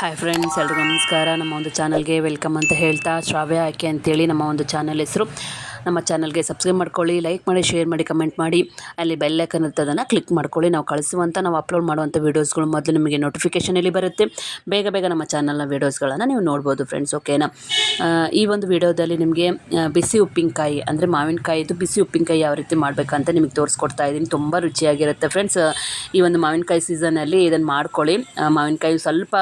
Hi friends ಎಲ್ರಿಗೂ ನಮಸ್ಕಾರ. ನಮ್ಮ ಒಂದು ಚಾನಲ್ಗೆ ವೆಲ್ಕಮ್ ಅಂತ ಹೇಳ್ತಾ ಶ್ರಾವ್ಯ ಆಯ್ಕೆ ಅಂತೇಳಿ ನಮ್ಮ ಒಂದು ಚಾನಲ್ ಹೆಸರು ನಮ್ಮ ಚಾನಲ್ಗೆ ಸಬ್ಸ್ಕ್ರೈಬ್ ಮಾಡ್ಕೊಳ್ಳಿ ಲೈಕ್ ಮಾಡಿ ಶೇರ್ ಮಾಡಿ ಕಮೆಂಟ್ ಮಾಡಿ. ಅಲ್ಲಿ ಬೆಲ್ ಐಕನ್ ಇರ್ತದನ್ನು ಕ್ಲಿಕ್ ಮಾಡ್ಕೊಳ್ಳಿ. ನಾವು ಕಳಿಸುವಂಥ ನಾವು ಅಪ್ಲೋಡ್ ಮಾಡುವಂಥ ವೀಡಿಯೋಸ್ಗಳು ಮೊದಲು ನಿಮಗೆ ನೋಟಿಫಿಕೇಷನಲ್ಲಿ ಬರುತ್ತೆ. ಬೇಗ ಬೇಗ ನಮ್ಮ ಚಾನಲ್ನ ವೀಡಿಯೋಸ್ಗಳನ್ನು ನೀವು ನೋಡ್ಬೋದು ಫ್ರೆಂಡ್ಸ್ ಓಕೆನಾ ಈ ಒಂದು ವಿಡಿಯೋದಲ್ಲಿ ನಿಮಗೆ ಬಿಸಿ ಉಪ್ಪಿನಕಾಯಿ, ಅಂದರೆ ಮಾವಿನಕಾಯಿದು ಬಿಸಿ ಉಪ್ಪಿನಕಾಯಿ ಯಾವ ರೀತಿ ಮಾಡಬೇಕಂತ ನಿಮಗೆ ತೋರಿಸ್ಕೊಡ್ತಾ ಇದ್ದೀನಿ. ತುಂಬ ರುಚಿಯಾಗಿರುತ್ತೆ ಫ್ರೆಂಡ್ಸ್ ಈ ಒಂದು ಮಾವಿನಕಾಯಿ ಸೀಸನಲ್ಲಿ ಇದನ್ನು ಮಾಡ್ಕೊಳ್ಳಿ. ಮಾವಿನಕಾಯಿ ಸ್ವಲ್ಪ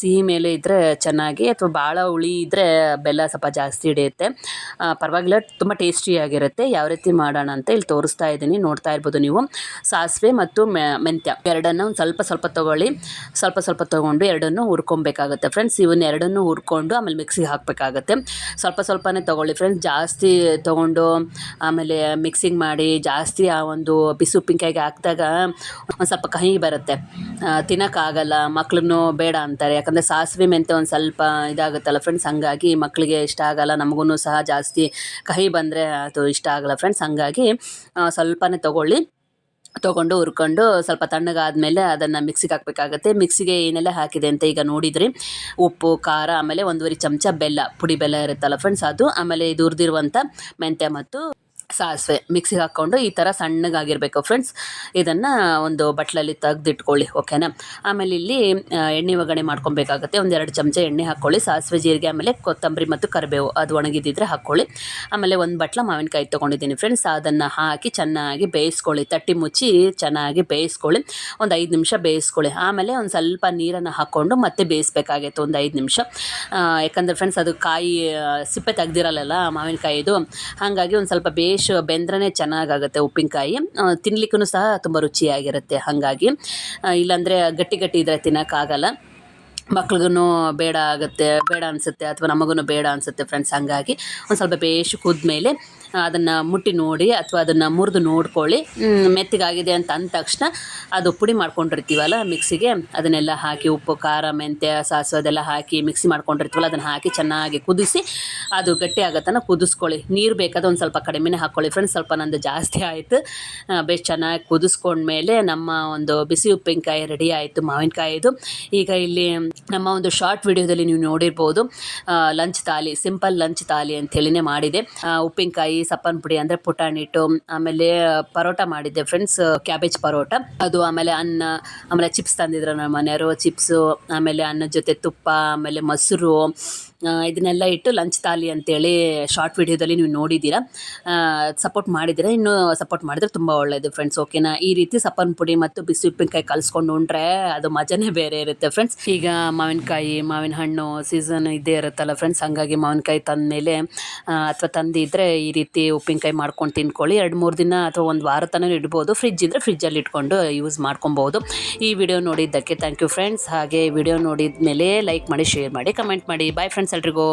ಸಿಹಿ ಮೇಲೆ ಇದ್ದರೆ ಚೆನ್ನಾಗಿ, ಅಥವಾ ಭಾಳ ಹುಳಿ ಇದ್ದರೆ ಬೆಲ್ಲ ಸ್ವಲ್ಪ ಜಾಸ್ತಿ ಹಿಡಿಯುತ್ತೆ. ಪರವಾಗಿಲ್ಲ, ತುಂಬ ಟೇಸ್ಟಿಯಾಗಿರುತ್ತೆ ಯಾವ ರೀತಿ ಮಾಡೋಣ ಅಂತ ಇಲ್ಲಿ ತೋರಿಸ್ತಾ ಇದ್ದೀನಿ. ನೋಡ್ತಾ ಇರ್ಬೋದು ನೀವು. ಸಾಸಿವೆ ಮತ್ತು ಮೆಂತ್ಯ. ಎರಡನ್ನು ಒಂದು ಸ್ವಲ್ಪ ಸ್ವಲ್ಪ ತೊಗೊಳ್ಳಿ. ಸ್ವಲ್ಪ ಸ್ವಲ್ಪ ತೊಗೊಂಡು ಎರಡನ್ನು ಹುರ್ಕೊಬೇಕಾಗುತ್ತೆ ಫ್ರೆಂಡ್ಸ್. ಇವನ್ನ ಎರಡನ್ನು ಹುರ್ಕೊಂಡು ಆಮೇಲೆ ಮಿಕ್ಸಿಗೆ ಹಾಕಬೇಕಾಗುತ್ತೆ. ಸ್ವಲ್ಪ ಸ್ವಲ್ಪನೇ ತೊಗೊಳ್ಳಿ ಫ್ರೆಂಡ್ಸ್. ಜಾಸ್ತಿ ತೊಗೊಂಡು ಆಮೇಲೆ ಮಿಕ್ಸಿಂಗ್ ಮಾಡಿ ಜಾಸ್ತಿ ಆ ಒಂದು ಬಿಸಿ ಉಪ್ಪಿನಕಾಯಿಗೆ ಹಾಕಿದಾಗ ಒಂದು ಸ್ವಲ್ಪ ಕಹಿ ಬರುತ್ತೆ. ತಿನ್ನೋಕ್ಕಾಗಲ್ಲ, ಮಕ್ಳನ್ನು ಬೇಡ ಅಂತಾರೆ. ಯಾಕಂದರೆ ಸಾಸಿವೆ ಮೆಂತ್ಯ ಒಂದು ಸ್ವಲ್ಪ ಇದಾಗುತ್ತಲ್ಲ ಫ್ರೆಂಡ್ಸ್ ಹಂಗಾಗಿ ಮಕ್ಕಳಿಗೆ ಇಷ್ಟ ಆಗಲ್ಲ ನಮಗೂ ಸಹ ಜಾಸ್ತಿ ಕಹಿ ಬಂದರೆ ಅದು ಇಷ್ಟ ಆಗಲ್ಲ ಫ್ರೆಂಡ್ಸ್ ಹಂಗಾಗಿ ಸ್ವಲ್ಪನೇ ತೊಗೊಳ್ಳಿ. ತೊಗೊಂಡು ಹುರ್ಕೊಂಡು ಸ್ವಲ್ಪ ತಣ್ಣಗಾದಮೇಲೆ ಅದನ್ನು ಮಿಕ್ಸಿಗೆ ಹಾಕಬೇಕಾಗತ್ತೆ. ಮಿಕ್ಸಿಗೆ ಏನೆಲ್ಲ ಹಾಕಿದೆ ಅಂತ ಈಗ ನೋಡಿದ್ರಿ. ಉಪ್ಪು, ಖಾರ, ಆಮೇಲೆ ಒಂದೂವರೆ ಚಮಚ ಬೆಲ್ಲ, ಪುಡಿ ಬೆಲ್ಲ ಇರುತ್ತಲ್ಲ ಫ್ರೆಂಡ್ಸ್ ಅದು. ಆಮೇಲೆ ಇದು ಹುರಿದಿರುವಂಥ ಮೆಂತ್ಯ ಮತ್ತು ಸಾಸಿವೆ ಮಿಕ್ಸಿಗೆ ಹಾಕ್ಕೊಂಡು ಈ ಥರ ಸಣ್ಣಗಾಗಿರಬೇಕು ಫ್ರೆಂಡ್ಸ್ ಇದನ್ನು ಒಂದು ಬಟ್ಲಲ್ಲಿ ತೆಗ್ದಿಟ್ಕೊಳ್ಳಿ ಓಕೆನಾ ಆಮೇಲೆ ಇಲ್ಲಿ ಎಣ್ಣೆ ಒಗ್ಗರಣೆ ಮಾಡ್ಕೊಬೇಕಾಗತ್ತೆ. ಒಂದೆರಡು ಚಮಚ ಎಣ್ಣೆ ಹಾಕ್ಕೊಳ್ಳಿ. ಸಾಸಿವೆ ಜೀರಿಗೆ, ಆಮೇಲೆ ಕೊತ್ತಂಬರಿ ಮತ್ತು ಕರಿಬೇವು. ಅದು ಒಣಗಿದ್ದಿದ್ರೆ ಹಾಕ್ಕೊಳ್ಳಿ. ಆಮೇಲೆ ಒಂದು ಬಟ್ಲ ಮಾವಿನಕಾಯಿ ತೊಗೊಂಡಿದ್ದೀನಿ ಫ್ರೆಂಡ್ಸ್ ಅದನ್ನು ಹಾಕಿ ಚೆನ್ನಾಗಿ ಬೇಯಿಸ್ಕೊಳ್ಳಿ. ತಟ್ಟಿ ಮುಚ್ಚಿ ಚೆನ್ನಾಗಿ ಬೇಯಿಸ್ಕೊಳ್ಳಿ. ಒಂದು ಐದು ನಿಮಿಷ ಬೇಯಿಸ್ಕೊಳ್ಳಿ. ಆಮೇಲೆ ಒಂದು ಸ್ವಲ್ಪ ನೀರನ್ನು ಹಾಕ್ಕೊಂಡು ಮತ್ತೆ ಬೇಯಿಸ್ಬೇಕಾಗಿತ್ತು, ಒಂದು ಐದು ನಿಮಿಷ. ಯಾಕಂದರೆ ಫ್ರೆಂಡ್ಸ್ ಅದು ಕಾಯಿ ಸಿಪ್ಪೆ ತೆಗ್ದಿರಲ್ಲ ಮಾವಿನಕಾಯಿದು? ಹಾಗಾಗಿ ಒಂದು ಸ್ವಲ್ಪ ಬೇಷ್ ಬೆಂದ್ರೇ ಚೆನ್ನಾಗಾಗುತ್ತೆ ಉಪ್ಪಿನಕಾಯಿ. ತಿನ್ಲಿಕ್ಕೂ ಸಹ ತುಂಬ ರುಚಿಯಾಗಿರುತ್ತೆ. ಹಾಗಾಗಿ ಇಲ್ಲಾಂದರೆ ಗಟ್ಟಿ ಗಟ್ಟಿ ಇದ್ದರೆ ತಿನ್ನೋಕ್ಕಾಗಲ್ಲ. ಮಕ್ಳಿಗೂ ಬೇಡ ಆಗುತ್ತೆ, ಬೇಡ ಅನಿಸುತ್ತೆ ಅಥವಾ ನಮಗೂ ಬೇಡ ಅನಿಸುತ್ತೆ ಫ್ರೆಂಡ್ಸ್ ಹಾಗಾಗಿ ಒಂದು ಸ್ವಲ್ಪ ಬೇಷು ಕುದ್ಮೇಲೆ ಅದನ್ನು ಮುಟ್ಟಿ ನೋಡಿ ಅಥವಾ ಅದನ್ನು ಮುರಿದು ನೋಡ್ಕೊಳ್ಳಿ. ಮೆತ್ತಗಾಗಿದೆ ಅಂತ ಅಂದ ತಕ್ಷಣ ಅದು ಪುಡಿ ಮಾಡ್ಕೊಂಡಿರ್ತೀವಲ್ಲ ಮಿಕ್ಸಿಗೆ, ಅದನ್ನೆಲ್ಲ ಹಾಕಿ ಉಪ್ಪು, ಖಾರ, ಮೆಂತ್ಯ ಸಾಸಿವೆ ಅದೆಲ್ಲ ಹಾಕಿ ಮಿಕ್ಸಿ ಮಾಡ್ಕೊಂಡಿರ್ತೀವಲ್ಲ ಅದನ್ನು ಹಾಕಿ ಚೆನ್ನಾಗಿ ಕುದಿಸಿ ಅದು ಗಟ್ಟಿ ಆಗತ್ತನ ಕುದಿಸ್ಕೊಳ್ಳಿ. ನೀರು ಬೇಕಾದ್ರೆ ಒಂದು ಸ್ವಲ್ಪ ಕಡಿಮೆನೇ ಹಾಕ್ಕೊಳ್ಳಿ ಫ್ರೆಂಡ್ಸ್ ಸ್ವಲ್ಪ ನಂದು ಜಾಸ್ತಿ ಆಯಿತು. ಬೇಸ್ ಚೆನ್ನಾಗಿ ಕುದಿಸ್ಕೊಂಡ್ಮೇಲೆ ನಮ್ಮ ಒಂದು ಬಿಸಿ ಉಪ್ಪಿನಕಾಯಿ ರೆಡಿ ಆಯಿತು ಮಾವಿನಕಾಯಿದು. ಈಗ ಇಲ್ಲಿ ನಮ್ಮ ಒಂದು ಶಾರ್ಟ್ ವಿಡಿಯೋದಲ್ಲಿ ನೀವು ನೋಡಿರ್ಬೋದು lunch thali simple lunch thali ಅಂತೇಳಿನೇ ಮಾಡಿದೆ. ಉಪ್ಪಿನಕಾಯಿ, ಸಪ್ಪನ್ ಪುಡಿ ಅಂದರೆ ಪುಟಾಣಿಟ್ಟು ಆಮೇಲೆ ಪರೋಟ ಮಾಡಿದ್ದೆ ಫ್ರೆಂಡ್ಸ್ ಕ್ಯಾಬೇಜ್ ಪರೋಟ. ಅದು ಆಮೇಲೆ ಅನ್ನ, ಆಮೇಲೆ ಚಿಪ್ಸ್ ತಂದಿದ್ರು ನಮ್ಮ ಮನೆಯವರು ಚಿಪ್ಸು ಆಮೇಲೆ ಅನ್ನದ ಜೊತೆ ತುಪ್ಪ, ಆಮೇಲೆ ಮೊಸರು ಇದನ್ನೆಲ್ಲ ಇಟ್ಟು ಲಂಚ್ ತಾಲಿ ಅಂತೇಳಿ ಶಾರ್ಟ್ ವಿಡಿಯೋದಲ್ಲಿ ನೀವು ನೋಡಿದ್ದೀರಾ. ಸಪೋರ್ಟ್ ಮಾಡಿದರೆ ಇನ್ನೂ ಸಪೋರ್ಟ್ ಮಾಡಿದ್ರೆ ತುಂಬ ಒಳ್ಳೆಯದು ಫ್ರೆಂಡ್ಸ್ ಓಕೆನಾ ಈ ರೀತಿ ಸಪ್ಪನ್ ಪುಡಿ ಮತ್ತು ಬಿಸಿ ಉಪ್ಪಿನಕಾಯಿ ಕಲಿಸ್ಕೊಂಡು ಉಂಡ್ರೆ ಅದು ಮಜಾನೇ ಬೇರೆ ಇರುತ್ತೆ ಫ್ರೆಂಡ್ಸ್ ಈಗ ಮಾವಿನಕಾಯಿ ಮಾವಿನ ಹಣ್ಣು ಸೀಸನ್ ಇದ್ದೇ ಇರುತ್ತಲ್ಲ ಫ್ರೆಂಡ್ಸ್ ಹಂಗಾಗಿ ಮಾವಿನಕಾಯಿ ತಂದಮೇಲೆ ಅಥವಾ ತಂದಿದ್ದರೆ ಈ ರೀತಿ ಉಪ್ಪಿನಕಾಯಿ ಮಾಡ್ಕೊಂಡು ತಿನ್ಕೊಳ್ಳಿ ಎರಡು ಮೂರು ದಿನ ಅಥವಾ ಒಂದು ವಾರ ತನ ಇಡ್ಬೋದು. ಫ್ರಿಜ್ ಇದ್ದರೆ ಫ್ರಿಜ್ಜಲ್ಲಿ ಇಟ್ಕೊಂಡು ಯೂಸ್ ಮಾಡ್ಕೊಬೋದು. ಈ ವಿಡಿಯೋ ನೋಡಿದ್ದಕ್ಕೆ ಥ್ಯಾಂಕ್ ಯು ಫ್ರೆಂಡ್ಸ್ ಹಾಗೆ ವಿಡಿಯೋ ನೋಡಿದ ಮೇಲೆ ಲೈಕ್ ಮಾಡಿ ಶೇರ್ ಮಾಡಿ ಕಮೆಂಟ್ ಮಾಡಿ. ಬಾಯ್ ಫ್ರೆಂಡ್ಸ್ ಎಲ್ರಿಗೂ.